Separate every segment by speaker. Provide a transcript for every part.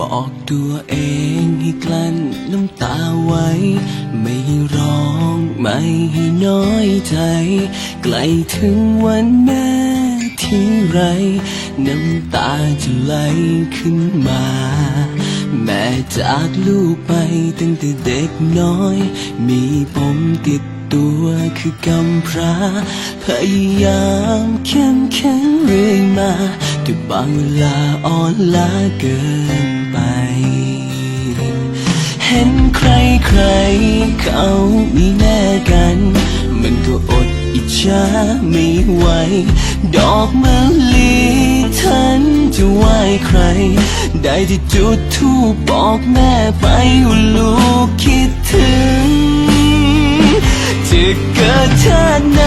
Speaker 1: บอกตัวเองให้กลั้นน้ำตาไว้ ไม่ให้ร้องไม่ให้น้อยใจ ใกล้ถึงวันแม่ที่ไร น้ำตาจะไหลขึ้นมา แม่จากลูกไปตั้งแต่เด็กน้อย มีผมติดตัวคือกำพร้าพยายามเข้มแข็งเรื่อยมาแต่บางเวลาอ่อนล้าเกิน ใครเขามีแน่กัน มันก็อดอิจฉาไม่ไหว ดอกมะลิฉันจะไหว้ใคร ได้ที่จุดทูปบอกแม่ไปว่าลูกคิดถึง จะเกิดชาติไหน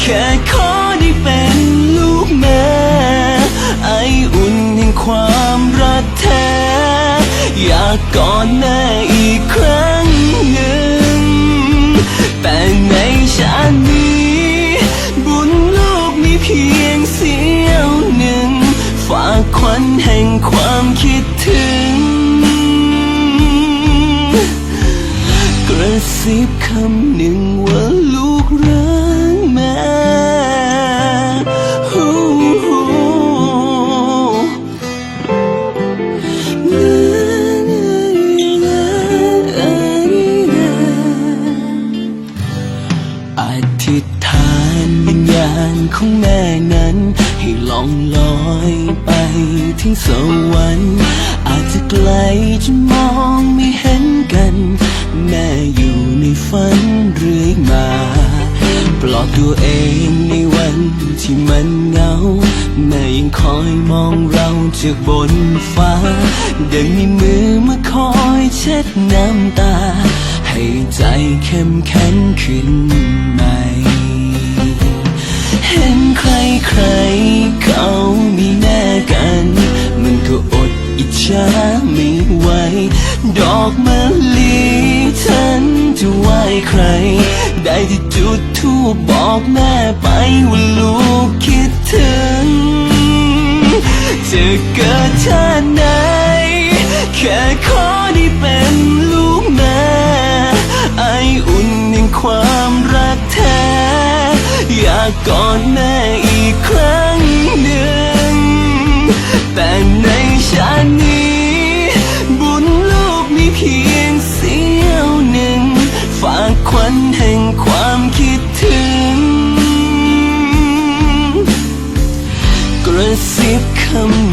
Speaker 1: แค่ขอได้เป็นลูกแม่ ไออุ่นแห่งความรักแท้ อยาก ก่อดแม่อีกครั้งหนึ่ง แต่ในชาตินี้ บุญลูกมีเพียงเสี้ยวหนึ่ง ฝากควันแห่งความคิดถึง กระซิบคำหนึ่งว่าลูกรัก อธิษฐานวิญญาณของแม่นั้น ให้ล่องลอยไปถึงสวรรค์อาจจะไกลจนมองไม่เห็นกัน แม่อยู่ในฝันเรื่อยมา ปลอบตัวเองในวันที่มันเหงา แม่ยังคอยมองเราจากบนฟ้าดังมีมือมาคอยเช็ดน้ำตา ให้ใจเข้มแข็งขึ้นใหม่เห็นใครใครเขามีแน่กัน มันก็อดอิจฉาไม่ไหว ดอกมะลิฉันจะไหว้ใคร ได้ที่จุดทูปบอกแม่ไปว่าลูกคิดถึง จะเกิดชาติไหน แค่ขอได้เป็นลูก ความรักแท้ อยากกอดแม่อีกครั้งหนึ่ง แต่ในชาตินี้ บุญลูกมีเพียงเสี้ยวหนึ่ง ฝากควันแห่งความคิดถึง กระซิบคำ